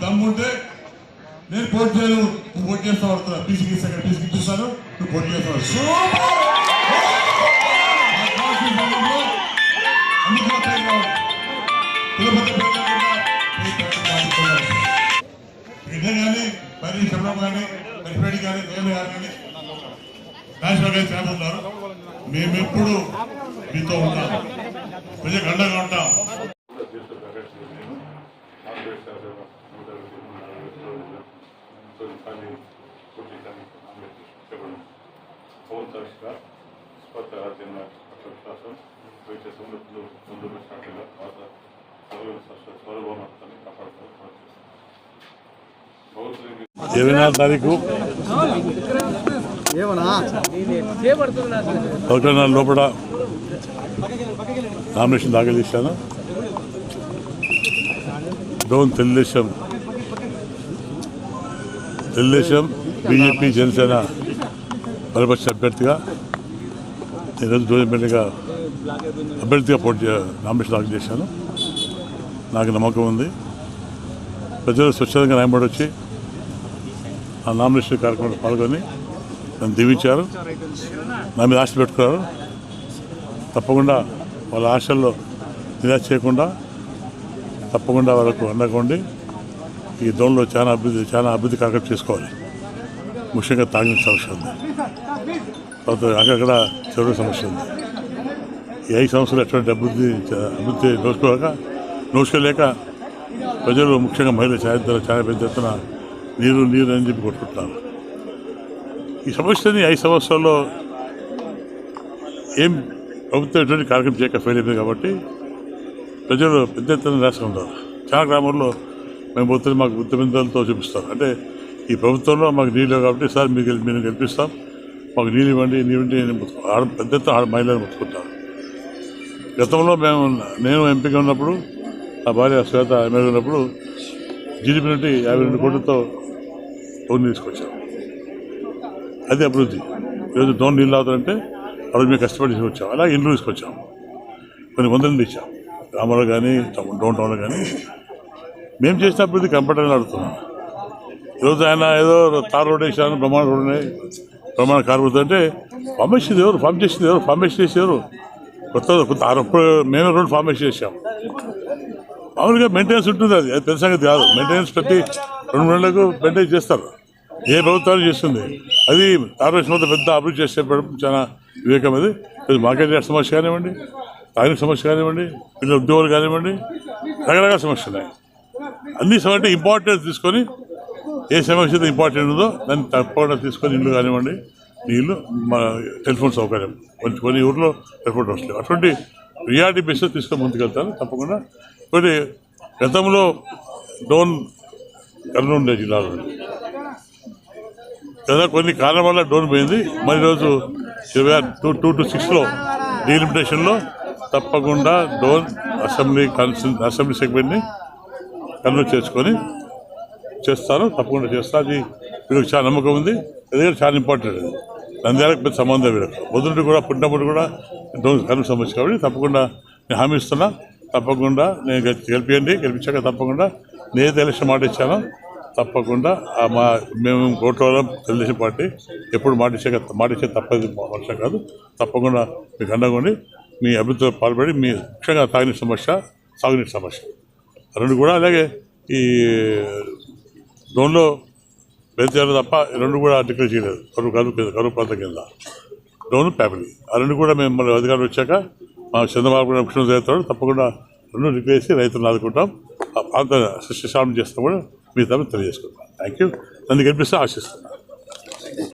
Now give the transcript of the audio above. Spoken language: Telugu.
దమ్ముంటే నేను పోటీ చేయను. నువ్వు పోటీ చేస్తావు అడుగుతున్నా పీసీకి ఇస్తాను పీసీకి ఇప్పిస్తాను. నువ్వు పోటీ చేస్తావు నాకు ఇదే కానీ మరి శబరం కానీ మరి కానీ నేను కానీ నేషనల్ గారు చేపడుతున్నారు మేము మీతో ఉంటాం ప్రజలకు అండగా ఉంటాం పవన్ తరచుగా స్వత జన్మ విశ్వాసం వచ్చే ముందు ముందు పెట్టినట్లుగా పాత స్వరభౌమత్వాన్ని కాపాడుతూ ఇరవై తారీఖు ఒకటి లోపల నామినేషన్ దాఖలు చేశాను డోన్ తెలుగుదేశం తెలుగుదేశం బీజేపీ జనసేన బలపరిచిన అభ్యర్థిగా ఈరోజు డోన్ ఎమ్మెల్యేగా అభ్యర్థిగా పోటీ చే- నామినేషన్ దాఖలు చేశాను. నాకు నమ్మకం ఉంది. ప్రజలు స్వచ్ఛందంగా న్యాయపడి వచ్చి ఆ నామినేషన్ కార్యక్రమంలో పాల్గొని నన్ను దీవించారు. నా మీద ఆశ పెట్టుకున్నారు. తప్పకుండా వాళ్ళ ఆశల్లో నిరాశ చేయకుండా తప్పకుండా వాళ్ళకు అండగా ఉండి ఈ దోణలో చాలా అభివృద్ధి చాలా అభివృద్ధి కార్యక్రమం చేసుకోవాలి. ముఖ్యంగా తాగిన సమస్య ఉంది. తర్వాత అక్కడక్కడ చెరువు సమస్య ఉంది. ఈ ఐదు సంవత్సరాలు ఎటువంటి అభివృద్ధి అభివృద్ధి నోచుకోలేక నోచుకోలేక ప్రజలు ముఖ్యంగా మహిళల చాలా చాలా పెద్ద ఎత్తున నీరు నీరు అని చెప్పి కొట్టుకుంటున్నారు. ఈ సమస్యని ఐదు సంవత్సరాల్లో ఏం ప్రభుత్వం ఎటువంటి కార్యక్రమం చేయక ఫెయిల్ అయిపోయింది కాబట్టి ప్రజలు పెద్ద ఎత్తున రాష్ట్రం ఉన్నారు. చాలా గ్రామాల్లో మేము పోతే మాకు బుద్ధిమంతులతో చూపిస్తారు. అంటే ఈ ప్రభుత్వంలో మాకు నీళ్ళు కాబట్టి సార్ మీకు మేము గెలిపిస్తాం మాకు నీళ్ళు ఇవ్వండి నీవండి నేను ఆడ పెద్ద ఎత్తున ఆడ మహిళలు ముట్టుకుంటాను గతంలో మేము నేను ఎంపీగా ఉన్నప్పుడు నా భార్య శ్వేత ఎమ్మెల్యే ఉన్నప్పుడు జీడిపి నుండి యాభై రెండు కోట్లతో లోన్ తీసుకొచ్చాం. అది అభివృద్ధి. ఈరోజు డోన్ నీళ్ళు అవుతారంటే అప్పుడు మేము కష్టపడి తీసుకొచ్చాం. అలా ఇండ్లు తీసుకొచ్చాం. కొన్ని వందలు ఇచ్చాం. గ్రామంలో కానీ డౌన్ టౌన్లో కానీ మేము చేసిన అభివృద్ధి కంపల్టరీ అడుగుతున్నాం ఈరోజు ఆయన ఏదో తార్ రోడ్ వేసాను బ్రహ్మాండ రోడ్ ఉన్నాయి. బ్రహ్మాండ కార్పొరేట్ అంటే పంపించింది ఎవరు పంప్ చేసింది ఎవరు ఫార్మేషన్ చేసి ఎవరు కొత్త కొత్త అప్పుడు మేమే రోడ్ ఫార్మేషన్ చేసాం మామూలుగా మెయింటెనెన్స్ ఉంటుంది అది అది పెద్ద సంగతి కాదు. మెయింటెనెన్స్ పెట్టి రెండు నెలలకు మెయింటైన్ చేస్తారు. ఏ ప్రభుత్వాలు చేస్తుంది? అది కార్పొరేషన్ వద్ద పెద్ద అభివృద్ధి చేసే చాలా వివేకం అది. అది మార్కెట్ సమస్య కానివ్వండి తాగిన సమస్య కానివ్వండి పిల్లల ఉద్యోగాలు కానివ్వండి రకరకాల సమస్యలు ఉన్నాయి. అన్ని సమస్య ఇంపార్టెన్స్ తీసుకొని ఏ సమస్య అయితే ఇంపార్టెంట్ ఉందో దాన్ని తప్పకుండా తీసుకొని ఇల్లు కానివ్వండి. నీళ్ళు మా టెలిఫోన్ సౌకర్యం. కొన్ని కొన్ని ఊర్లో టెలిఫోన్ వస్తాయి అటువంటి రియాలిటీ బేస్లో తీసుకొని ముందుకెళ్తాను. తప్పకుండా. కొన్ని గతంలో డోన్ కర్నూలు ఉండే జిల్లాలో. కదా కొన్ని కారణాల వల్ల డోన్ పోయింది. మరి రోజు ఇరవై టూ టూ టు సిక్స్లో డీలిమిటేషన్లో తప్పకుండా డోన్ అసెంబ్లీ కౌన్సిల్ అసెంబ్లీ సెగ్మెంట్ని కన్వర్ట్ చేసుకొని చేస్తాను తప్పకుండా చేస్తాను అది వీళ్ళకి చాలా నమ్మకం ఉంది. ఎందుకంటే చాలా ఇంపార్టెంట్ అది. నంద్యాలకు పెద్ద సంబంధం వీళ్ళకి. మొదటి కూడా పుట్టినప్పుడు కూడా డోన్ సమస్య కాబట్టి తప్పకుండా నేను హామీ ఇస్తున్నా. తప్పకుండా నేను గెలిపియండి. గెలిపించాక తప్పకుండా నేను ఎలక్షన్ మాట ఇచ్చాను తప్పకుండా మా మేము కోట్ల తెలుగుదేశం పార్టీ ఎప్పుడు మాట ఇచ్చాక మాట ఇచ్చే తప్పది వర్షం కాదు. తప్పకుండా మీకు అండగా ఉండి మీ అభివృద్ధిలో పాల్పడి మీ ముఖ్యంగా తాగునీటి సమస్య సాగునీటి సమస్య. రెండు కూడా అలాగే ఈ డోన్లో బెంచారు తప్ప రెండు కూడా డిక్లేర్ చేయలేదు కరువు కరువు కింద కరువు ప్రాంతం కింద డోన్ ఫ్యామిలీ ఆ రెండు కూడా మేము మన అధికారులు వచ్చాక మా చంద్రబాబు కూడా ముఖ్యమంత్రి అవుతాడు తప్పకుండా రెండు డిక్లేర్ చేసి రైతులను ఆదుకుంటాం ఆ ప్రాంత సస్యశాలం చేస్తాం కూడా మీ తరఫు తెలియజేసుకుంటాం థ్యాంక్ యూ నన్ను గెలిపిస్తే ఆశిస్తున్నాను